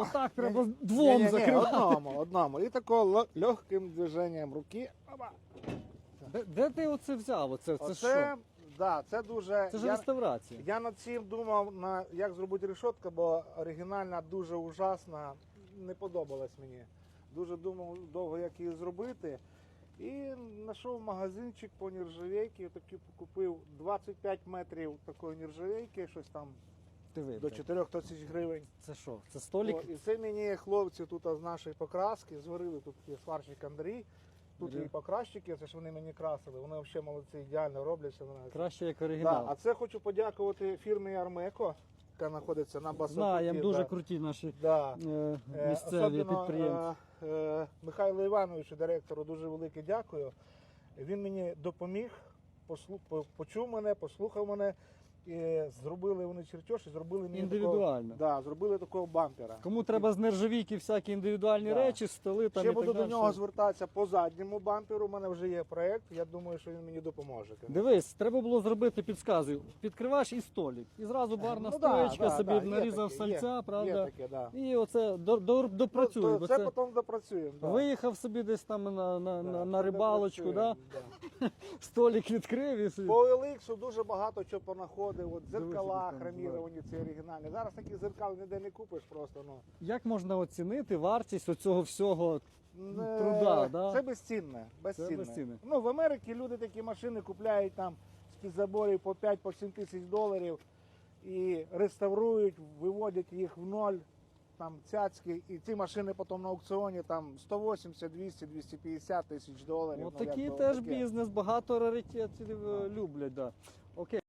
Отак треба двом Ні-ні-ні, закривати. Одному, одному. І тако легким движенням руки. Опа. Де, де ти оце взяв? Оце, це що? да, це дуже. Це ж я, реставрація. я над цим думав, на, як зробити решетку, бо оригінальна дуже ужасна, не подобалась мені. Дуже думав довго, як її зробити. І знайшов магазинчик по нержавейці, таки купив 25 метрів такої нержавейки, щось там Диви, до 4 тисяч гривень. Це що? Це столик? О, і це мені хлопці тут з нашої покраски зварили, тут є сварщик Андрій, тут і покращики, це ж вони мені красили. Вони взагалі молодці, ідеально роблять. все нравиться. Краще як Да, а це хочу подякувати фірмі Армеко, яка знаходиться на Басовці. Знаємо, дуже круті наші Да. е, Е, місцеві Особливо підприємці. е, е, Михайлу Івановичу, директору, дуже велике дякую. Він мені допоміг, послу- по- почув мене, послухав мене. І зробили вони чертеж і зробили мені Індивідуально. Такого, да, зробили такого бампера. Кому треба з нержавійки всякі індивідуальні Да. речі, столи там Ще і буду так до далі. нього звертатися по задньому бамперу. У мене вже є проект. Я думаю, що він мені допоможе. Дивись, треба було зробити підсказую. Підкриваєш і столик. І зразу барна Ну да, стоячка да, собі да, є нарізав таке, сальця, Є правда? таке, да. І оце до, до, допрацює. Ну, бо це, це потім допрацюємо. Да. Виїхав собі десь там на, на, Да, на, на рибалочку, да? допрацюємо, столик відкрив і. По OLX дуже багато чого понаходив. От зеркала Дивися, хроміровані, ці оригінальні. Зараз таких зеркал ніде не купиш просто. Ну. Як можна оцінити вартість оцього всього? Не- Труда, да? Це безцінне. безцінне. безцінне. Ну, в Америці люди такі машини купляють там з-під заборів по 5-7 тисяч доларів і реставрують, виводять їх в ноль. Там цяцьки, і ці машини потім на аукціоні там 180, 200, 250 тисяч доларів. От Ну, такий теж таке. бізнес, багато раритетів е, люблять. Да. Окей.